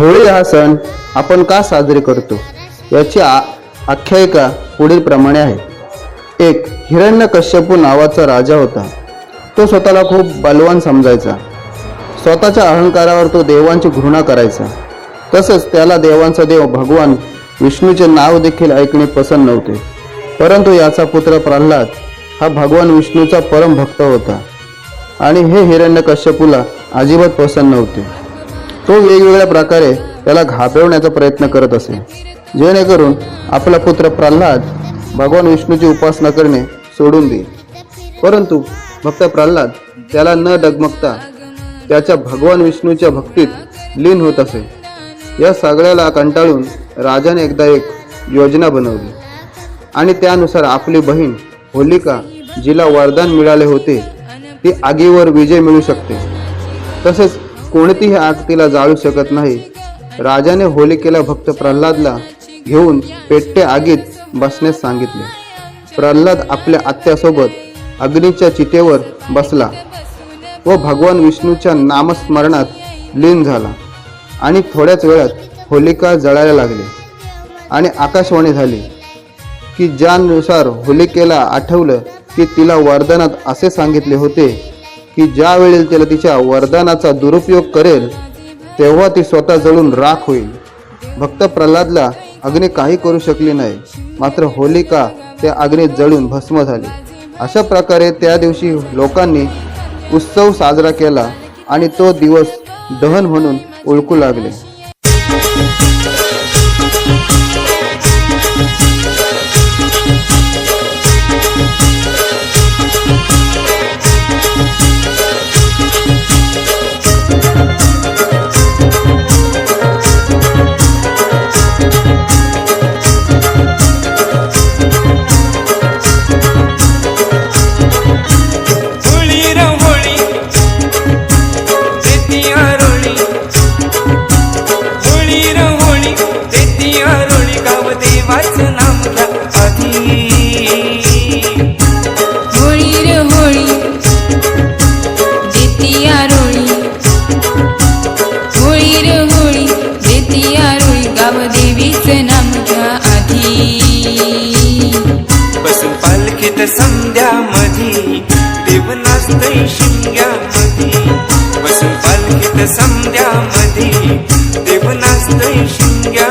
होळी हा सण आपण का साजरे करतो? याची आ- आख्यायिका पुढील प्रमाणे आहे. एक हिरण्यकश्यपू नावाचा राजा होता. तो स्वतःला खूप बलवान समजायचा. स्वतःच्या अहंकारावर तो देवांची घृणा करायचा. तसंच त्याला देवांचा देव भगवान विष्णूचे नाव देखील ऐकणे पसंत नव्हते. परंतु याचा पुत्र प्रल्हाद हा भगवान विष्णूचा परमभक्त होता. आणि हे हिरण्यकश्यपूला अजिबात पसंत नव्हते. तो वेगवेगळ्या प्रकारे त्याला घाबरवण्याचा प्रयत्न करत असे. जेणेकरून आपला पुत्र प्रल्हाद भगवान विष्णूची उपासना करणे सोडून देईल. परंतु भक्त प्रल्हाद त्याला न डगमगता त्याच्या भगवान विष्णूच्या भक्तीत लीन होत असे. या सगळ्याला कंटाळून राजाने एकदा एक योजना बनवली. आणि त्यानुसार आपली बहीण होलिका जिला वरदान मिळाले होते ती आगीवर विजय मिळू शकते. तसेच कोणतीही आग तिला जाळू शकत नाही. राजाने होलिकेला भक्त प्रल्हादला घेऊन पेट्टे आगीत बसण्यास सांगितले. प्रल्हाद आपल्या आत्यासोबत अग्नीच्या चितेवर बसला व भगवान विष्णूच्या नामस्मरणात लीन झाला आणि थोड्याच वेळात होलिका जळायला लागली आणि आकाशवाणी झाली की ज्यानुसार होलिकेला आठवलं की तिला वरदानात असे सांगितले होते की ज्या वेळेला तिला तिच्या वरदानाचा दुरुपयोग करेल तेव्हा ती स्वतः जळून राख होईल. भक्त प्रल्हादला अग्नी काही करू शकली नाही मात्र होलिका त्या अग्नीत जळून भस्म झाली. अशा प्रकारे त्या दिवशी लोकांनी उत्सव साजरा केला आणि तो दिवस दहन म्हणून ओळखू लागले. देवाचं नाम घ्या आधी होळी रे होळी देती आरोळी होळी रे होळी गाव देवीचं नाम घ्या आधी बसून पालखीत संध्या मधी देव नाचतय शिंग्या मधी बसून पालखीत संध्या मधी देव नाचतय शिंग्या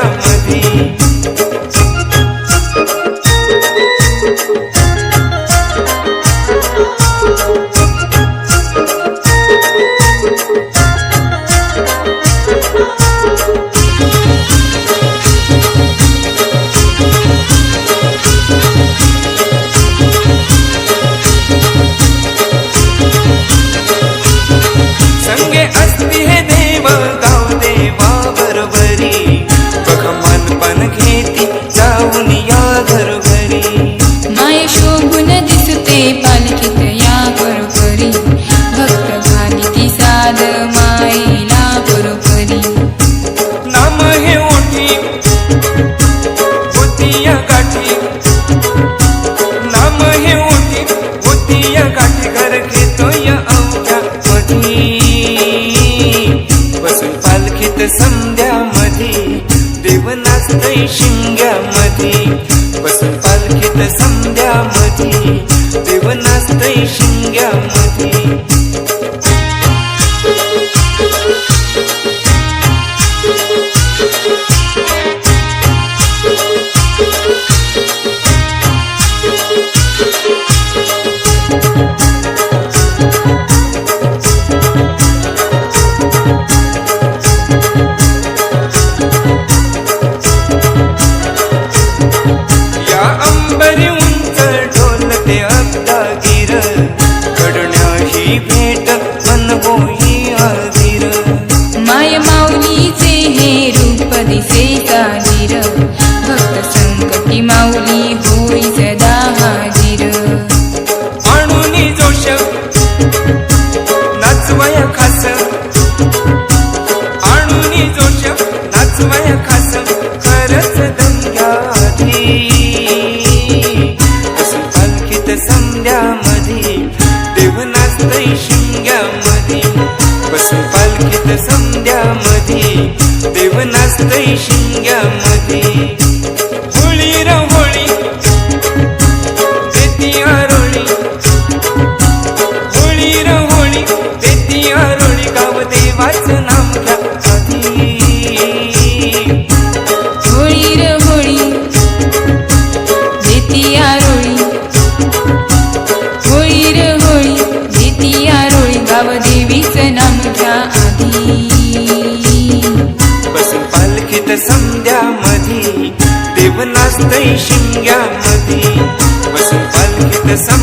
पालखीत संध्या मधी देव नाचतय शिंग्या मधी बसून पालखीत संध्या मधी देव नाचतय शिंग्या मधी नाचवय खास. आणून जोश नाचवय खास. खरच दंग्याधी अशी अंकित संध्यामध्ये देव नाचतय शिंग्यामध्ये बसून पालखीत संध्यामध्ये देव नाचतय शिंग्यामध्ये desamparados.